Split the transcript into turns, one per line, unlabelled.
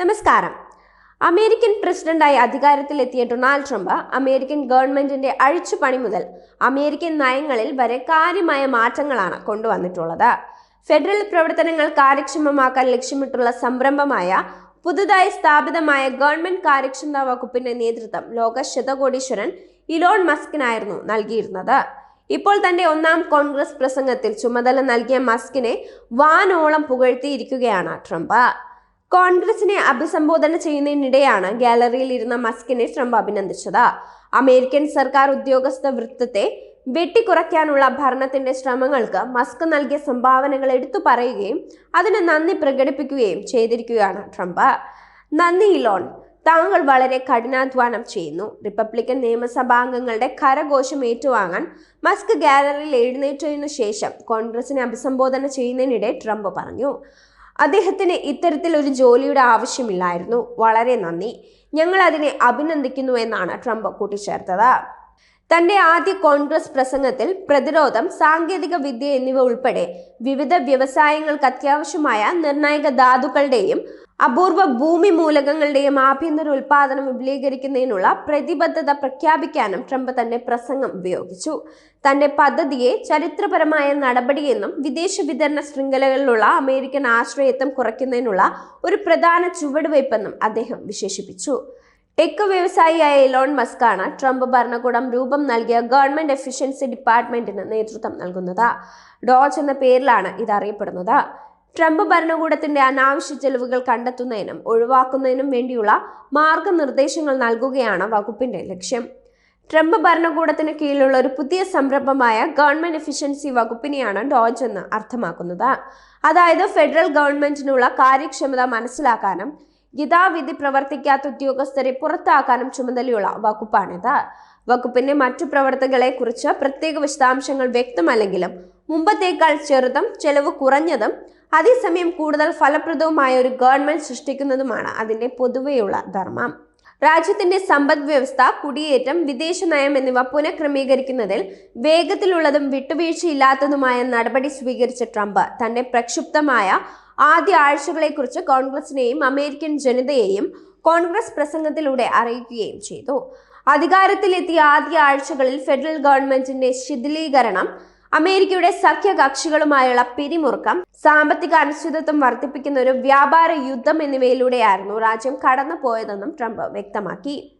നമസ്കാരം. അമേരിക്കൻ പ്രസിഡന്റായി അധികാരത്തിലെത്തിയ ഡൊണാൾഡ് ട്രംപ് അമേരിക്കൻ ഗവൺമെന്റിന്റെ അഴിച്ചുപണി മുതൽ അമേരിക്കൻ നയങ്ങളിൽ വരെ കാര്യമായ മാറ്റങ്ങളാണ് കൊണ്ടുവന്നിട്ടുള്ളത്. ഫെഡറൽ പ്രവർത്തനങ്ങൾ കാര്യക്ഷമമാക്കാൻ ലക്ഷ്യമിട്ടുള്ള സംരംഭമായ പുതുതായി സ്ഥാപിതമായ ഗവൺമെന്റ് കാര്യക്ഷമതാ വകുപ്പിന്റെ നേതൃത്വം ലോക ശതകോടീശ്വരൻ ഇലോൺ മസ്കിനായിരുന്നു നൽകിയിരുന്നത്. ഇപ്പോൾ തന്റെ ഒന്നാം കോൺഗ്രസ് പ്രസംഗത്തിൽ ചുമതല നൽകിയ മസ്കിനെ വാനോളം പുകഴ്ത്തിയിരിക്കുകയാണ് ട്രംപ്. കോൺഗ്രസിനെ അഭിസംബോധന ചെയ്യുന്നതിനിടെയാണ് ഗാലറിയിൽ ഇരുന്ന മസ്കിനെ ട്രംപ് അഭിനന്ദിച്ചത്. അമേരിക്കൻ സർക്കാർ ഉദ്യോഗസ്ഥ വൃത്തത്തെ വെട്ടിക്കുറയ്ക്കാനുള്ള ഭരണത്തിന്റെ ശ്രമങ്ങൾക്ക് മസ്ക് നൽകിയ സംഭാവനകൾ എടുത്തു പറയുകയും അതിന് നന്ദി പ്രകടിപ്പിക്കുകയും ചെയ്തിരിക്കുകയാണ് ട്രംപ്. നന്ദി ഇലോൺ. താങ്കൾ വളരെ കഠിനാധ്വാനം ചെയ്യുന്നു. റിപ്പബ്ലിക്കൻ നിയമസഭാംഗങ്ങളുടെ കരഘോഷം ഏറ്റുവാങ്ങാൻ മസ്ക് ഗാലറിയിൽ എഴുന്നേറ്റതിനു ശേഷം കോൺഗ്രസിനെ അഭിസംബോധന ചെയ്യുന്നതിനിടെ ട്രംപ് പറഞ്ഞു അദ്ദേഹത്തിന് ഇത്തരത്തിൽ ഒരു ജോലിയുടെ ആവശ്യമില്ലായിരുന്നു. വളരെ നന്ദി. ഞങ്ങൾ അതിനെ അഭിനന്ദിക്കുന്നു എന്നാണ് ട്രംപ് കൂട്ടിച്ചേർത്തത്. തന്റെ ആദ്യ കോൺഗ്രസ് പ്രസംഗത്തിൽ പ്രതിരോധം സാങ്കേതിക വിദ്യ എന്നിവ ഉൾപ്പെടെ വിവിധ വ്യവസായങ്ങൾക്ക് അത്യാവശ്യമായ നിർണായക ധാതുക്കളുടെയും അപൂർവ ഭൂമി മൂലകങ്ങളുടെയും ആഭ്യന്തര ഉൽപാദനം വിപുലീകരിക്കുന്നതിനുള്ള പ്രതിബദ്ധത പ്രഖ്യാപിക്കാനും ട്രംപ് തന്റെ പ്രസംഗം ഉപയോഗിച്ചു. തന്റെ പദ്ധതിയെ ചരിത്രപരമായ നടപടിയെന്നും വിദേശ വിതരണ ശൃംഖലകളിലുള്ള അമേരിക്കൻ ആശ്രയത്വം കുറയ്ക്കുന്നതിനുള്ള ഒരു പ്രധാന ചുവടുവയ്പെന്നും അദ്ദേഹം വിശേഷിപ്പിച്ചു. ടെക് വ്യവസായിയായ ഇലോൺ മസ്കാണ് ട്രംപ് ഭരണകൂടം രൂപം നൽകിയ ഗവൺമെന്റ് എഫിഷ്യൻസി ഡിപ്പാർട്ട്മെന്റിന് നേതൃത്വം നൽകുന്നത്. ഡോജ് എന്ന പേരിലാണ് ഇത് അറിയപ്പെടുന്നത്. ട്രംപ് ഭരണകൂടത്തിന്റെ അനാവശ്യ ചെലവുകൾ കണ്ടെത്തുന്നതിനും ഒഴിവാക്കുന്നതിനും വേണ്ടിയുള്ള മാർഗനിർദ്ദേശങ്ങൾ നൽകുകയാണ് വകുപ്പിന്റെ ലക്ഷ്യം. ട്രംപ് ഭരണകൂടത്തിന് കീഴിലുള്ള ഒരു പുതിയ സംരംഭമായ ഗവൺമെന്റ് എഫിഷ്യൻസി വകുപ്പിനെയാണ് ഡോജ് എന്ന് അർത്ഥമാക്കുന്നത്. അതായത് ഫെഡറൽ ഗവൺമെന്റിനുള്ള കാര്യക്ഷമത മനസ്സിലാക്കാനും യഥാവിധി പ്രവർത്തിക്കാത്ത ഉദ്യോഗസ്ഥരെ പുറത്താക്കാനും ചുമതലയുള്ള വകുപ്പാണിത്. വകുപ്പിന്റെ മറ്റു പ്രവർത്തകളെ കുറിച്ച് പ്രത്യേക വിശദാംശങ്ങൾ വ്യക്തമല്ലെങ്കിലും മുമ്പത്തേക്കാൾ ചെറുതും ചെലവ് കുറഞ്ഞതും അതേസമയം കൂടുതൽ ഫലപ്രദവുമായ ഒരു ഗവൺമെന്റ് സൃഷ്ടിക്കുന്നതുമാണ് അതിന്റെ പൊതുവെയുള്ള ധർമ്മം. രാജ്യത്തിന്റെ സമ്പദ് വ്യവസ്ഥ കുടിയേറ്റം വിദേശ നയം എന്നിവ പുനഃക്രമീകരിക്കുന്നതിൽ വേഗത്തിലുള്ളതും വിട്ടുവീഴ്ചയില്ലാത്തതുമായ നടപടി സ്വീകരിച്ച ട്രംപ് തന്റെ പ്രക്ഷുബ്ധമായ ആദ്യ ആഴ്ചകളെക്കുറിച്ച് കോൺഗ്രസിനെയും അമേരിക്കൻ ജനതയെയും കോൺഗ്രസ് പ്രസംഗത്തിലൂടെ അറിയിക്കുകയും ചെയ്തു. അധികാരത്തിലെത്തിയ ആദ്യ ആഴ്ചകളിൽ ഫെഡറൽ ഗവൺമെന്റിന്റെ ശിഥിലീകരണം അമേരിക്കയുടെ സഖ്യകക്ഷികളുമായുള്ള പിരിമുറുക്കം സാമ്പത്തിക അനിശ്ചിതത്വം വർദ്ധിപ്പിക്കുന്ന ഒരു വ്യാപാര യുദ്ധം എന്നിവയിലൂടെയായിരുന്നു രാജ്യം കടന്നുപോയതെന്നും ട്രംപ് വ്യക്തമാക്കി.